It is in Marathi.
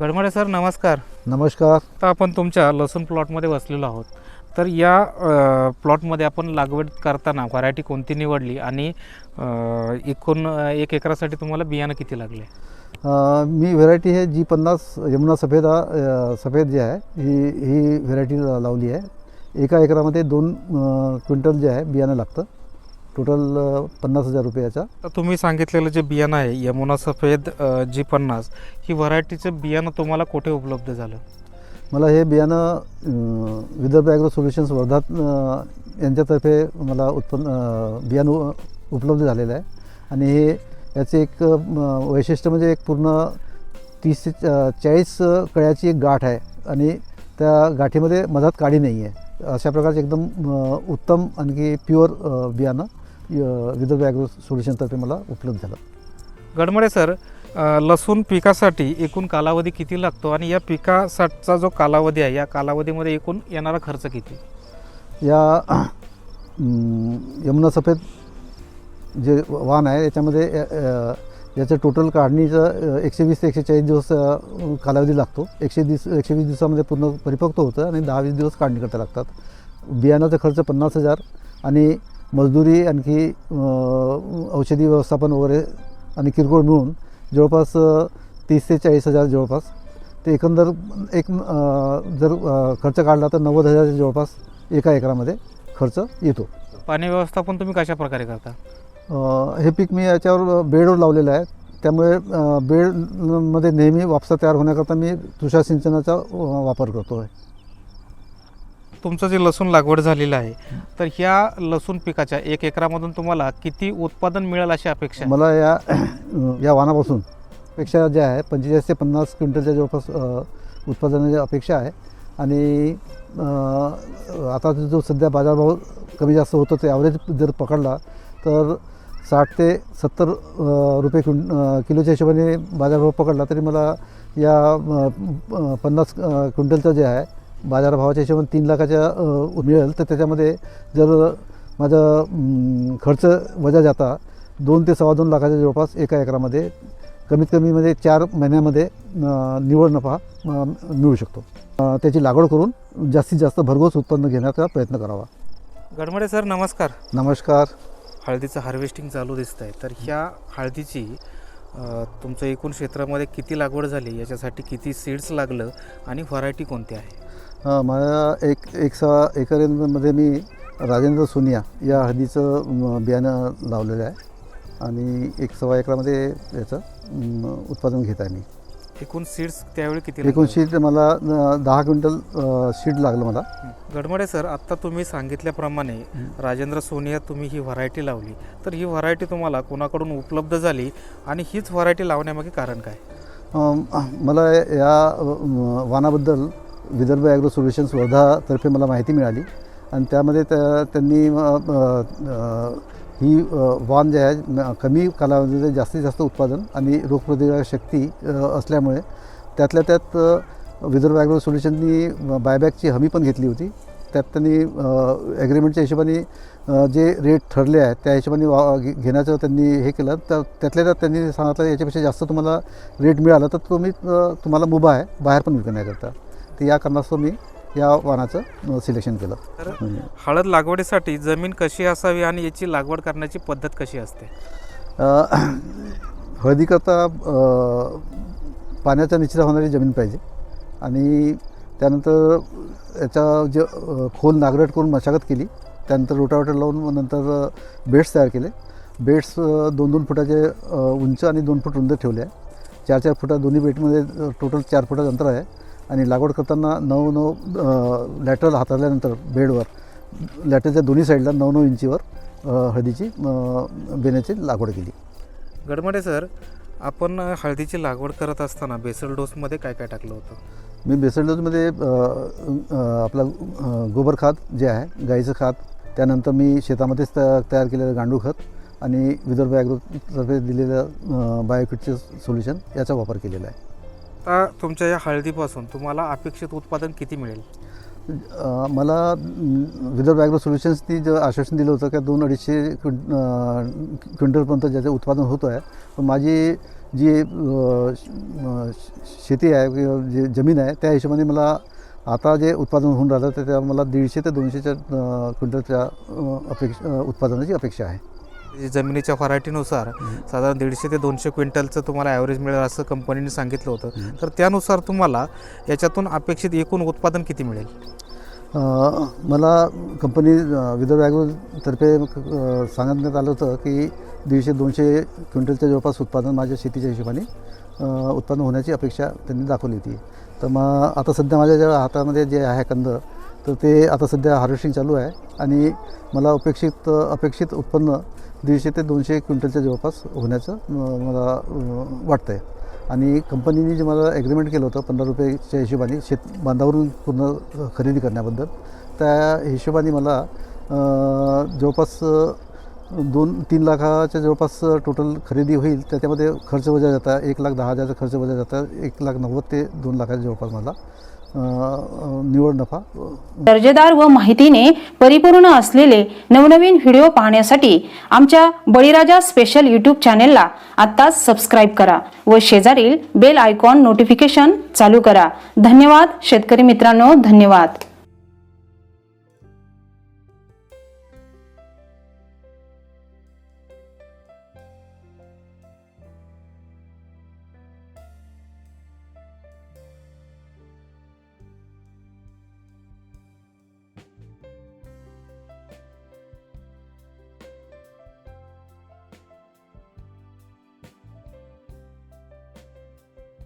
गडमडे सर नमस्कार. नमस्कार. तर आपण तुमच्या लसूण प्लॉटमध्ये बसलेलो आहोत. तर या प्लॉटमध्ये आपण लागवड करताना व्हरायटी कोणती निवडली आणि एकूण एक एकरासाठी तुम्हाला बियाणं किती लागले? मी व्हेरायटी आहे जी पन्नास यमुना सफेद हा, सफेद जे आहे ही ही व्हेरायटी लावली आहे. एका एकरामध्ये दोन क्विंटल जे आहे बियाणं लागतं. टोटल पन्नास हजार रुपयाचा तर तुम्ही सांगितलेलं जे बियाणं आहे यमुना सफेद जी पन्नास ही व्हरायटीचं बियाणं तुम्हाला कुठे उपलब्ध झालं? मला हे बियाणं अ, विदर्भ ॲग्रो सोल्युशन्स वर्धात अ, यांच्यातर्फे मला उत्पन्न अ, बियाणं उ- उपलब्ध झालेलं आहे. आणि हे याचे एक अ, वैशिष्ट्य म्हणजे एक पूर्ण तीस ते चा- चाळीस अ, कळ्याची एक गाठ आहे. आणि त्या गाठीमध्ये मधात काडी नाही आहे अशा प्रकारचे एकदम अ, उत्तम आणखी प्युअर बियाणं. विदर्भ ॲग्रो सोल्युशनतर्फे मला उपलब्ध झालं. गडमडे सर लसूण पिकासाठी एकूण कालावधी किती लागतो आणि या पिकासाठीचा जो कालावधी आहे या कालावधीमध्ये एकूण येणारा खर्च किती? या यमुना सफेद जे वाहन आहे याच्यामध्ये याचं टोटल काढणीचं एकशे वीस ते एकशे चाळीस दिवस कालावधी लागतो. एकशे दिवस एकशे वीस दिवसामध्ये पूर्ण परिपक्व होतं आणि दहा वीस दिवस काढणी करता लागतात. बियाणाचा खर्च पन्नास हजार आणि मजदुरी आणखी औषधी व्यवस्थापन वगैरे आणि किरकोळ मिळून जवळपास तीस ते चाळीस हजार जवळपास. ते एकंदर एक जर खर्च काढला तर नव्वद हजाराच्या जवळपास एका एकरामध्ये खर्च येतो. पाणी व्यवस्थापन तुम्ही कशा प्रकारे करता? हे पीक मी याच्यावर बेडवर लावलेलं आहे. त्यामुळे बेडमध्ये नेहमी वापसा तयार होण्याकरता मी तुषार सिंचनाचा वापर करतो आहे तुमचं जे लसूण लागवड झालेलं आहे तर ह्या लसूण पिकाच्या एक एकरामधून तुम्हाला किती उत्पादन मिळेल अशी अपेक्षा आहे? मला या या वाहनापासून पेक्षा जे आहे पंचेचाळीस ते पन्नास क्विंटलच्या जवळपास अ, उत्पादनाची अपेक्षा आहे. आणि अ, आता जो सध्या बाजारभाव कमी जास्त होतो ते ॲव्हरेज जर पकडला तर साठ ते सत्तर अ, रुपये क्विं अ, किलोच्या हिशोबाने बाजारभाव पकडला तरी मला या अ, पन्नास अ, क्विंटलचं जे आहे बाजारभावाच्या हिशोबाने तीन लाखाच्या मिळेल. तर त्याच्यामध्ये जर माझा खर्च वजा जाता दोन ते सव्वा दोन लाखाच्या जवळपास एका एकरामध्ये कमीत कमी म्हणजे चार महिन्यामध्ये निव्वळ नफा मिळू शकतो. त्याची लागवड करून जास्तीत जास्त भरघोस उत्पन्न घेण्याचा प्रयत्न करावा. गडमडे सर नमस्कार. नमस्कार. हळदीचं हार्वेस्टिंग चालू दिसत आहे तर ह्या हळदीची तुमचं एकूण क्षेत्रामध्ये किती लागवड झाली? याच्यासाठी किती सीड्स लागलं? आणि व्हरायटी कोणती आहे? अं, माझ्या एक एक सहा एकरमध्ये मी राजेंद्र सोनिया या हळदीचं बियाणं लावलेलं आहे. आणि एक सव्वा एकरामध्ये याचं उत्पादन घेत आहे मी. एकूण सीड्स त्यावेळी किती एकूण? शीट मला दहा क्विंटल शीट लागलं मला. गडमडे सर आत्ता तुम्ही सांगितल्याप्रमाणे राजेंद्र सोनिया तुम्ही ही व्हरायटी लावली. तर ही व्हरायटी तुम्हाला कोणाकडून उपलब्ध झाली? आणि हीच व्हरायटी लावण्यामागे कारण काय? मला या अम, वाहनाबद्दल विदर्भ ॲग्रो सोल्युशन्स वर्धातर्फे मला माहिती मिळाली. आणि त्यामध्ये त्या त्यांनी ही वाण जे आहे कमी कालावधीचं जास्तीत जास्त उत्पादन आणि रोगप्रतिकारक शक्ती असल्यामुळे त्यातल्या त्यात विदर्भ ॲग्रो सोल्युशननी बायबॅकची हमी पण घेतली होती. त्यात त्यांनी ॲग्रीमेंटच्या हिशोबाने जे रेट ठरले आहेत त्या हिशोबाने वा घे- घेण्याचं त्यांनी हे केलं. तर त्यातल्या त्यात त्यांनी सांगितलं याच्यापेक्षा जास्त तुम्हाला रेट मिळाला तर तुम्ही तुम्हाला मुभा आहे बाहेर पण विकण्याकरता. तर या कारणास्तव मी या वाहनाचं सिलेक्शन केलं. तर म्हणजे, हळद लागवडीसाठी जमीन कशी असावी आणि याची लागवड करण्याची पद्धत कशी असते? हळदीकरता पाण्याचा निश्चित होणारी जमीन पाहिजे. आणि त्यानंतर याचा जे खोल नागरट करून मशागत केली त्यानंतर रोटावेटर लावून नंतर बेड्स तयार केले. बेड्स दोन दोन फुटाचे उंच आणि दोन फूट रुंद ठेवले आहे. चार चार फुटा दोन्ही बेटमध्ये टोटल चार फुटाचं अंतर आहे. आणि लागवड करताना नऊ नऊ लॅटरल हाताळल्यानंतर बेडवर लॅटरच्या दोन्ही साईडला नऊ नऊ इंचीवर हळदीची बेण्याची लागवड केली. गडमडे सर आपण हळदीची लागवड करत असताना बेसल डोसमध्ये काय काय टाकलं होतं? मी बेसल अ, आपला गोबर खत जे आहे गाईचं खत त्यानंतर मी शेतामध्येच तया तयार केलेलं गांडूळ खत आणि विदर्भ ॲग्रोतर्फे दिलेलं बायोकिटचे सोल्युशन याचा वापर केलेला आहे. आता तुमच्या या हळदीपासून तुम्हाला अपेक्षित उत्पादन किती मिळेल? अ, मला विदर्भ ॲग्रो सोल्युशन्सनी जे आश्वासन दिलं होतं की दोन अडीचशे क्विं अ, क्विंटलपर्यंत ज्याचं उत्पादन होतं आहे पण माझी जी अ, श- अ, शेती आहे किंवा जे जमीन आहे त्या हिशोबाने मला आता जे उत्पादन होऊन राहिलं तर त्या मला दीडशे ते दोनशेच्या अ, क्विंटलच्या अपेक्षा उत्पादनाची अपेक्षा आहे. जमिनीच्या व्हरायटीनुसार साधारण दीडशे ते दोनशे क्विंटलचं तुम्हाला ॲव्हरेज मिळेल असं कंपनीने सांगितलं होतं. तर त्यानुसार तुम्हाला याच्यातून अपेक्षित एकूण उत्पादन किती मिळेल? मला कंपनी विदर्भ ॲग्रोतर्फे सांगण्यात आलं होतं की दीडशे दोनशे क्विंटलच्या जवळपास उत्पादन माझ्या शेतीच्या हिशोबाने उत्पन्न होण्याची अपेक्षा त्यांनी दाखवली होती. तर मग आता सध्या माझ्या ज्या हातामध्ये जे आहे कंद तर ते आता सध्या हार्वेस्टिंग चालू आहे आणि मला अपेक्षित अपेक्षित उत्पन्न दीडशे ते दोनशे क्विंटलच्या जवळपास होण्याचं मला वाटतं आहे आणि कंपनीने जे मला ॲग्रीमेंट केलं होतं पंधरा रुपयाच्या हिशोबाने शेत बांधावरून पूर्ण खरेदी करण्याबद्दल त्या हिशोबाने मला जवळपास दोन तीन लाखाच्या जवळपास टोटल खरेदी होईल. त्याच्यामध्ये खर्च वजा जाता एक लाख दहा हजारचा खर्च वजा जाता एक लाख नव्वद ते दोन लाखाच्या जवळपास मला निवड नफा. दर्जेदार व माहितीने परिपूर्ण असलेले नवनवीन व्हिडिओ पाहण्यासाठी आमच्या बळीराजा स्पेशल यूट्यूब चॅनेलला आत्ताच सबस्क्राईब करा व शेजारील बेल आयकॉन नोटिफिकेशन चालू करा. धन्यवाद शेतकरी मित्रांनो धन्यवाद.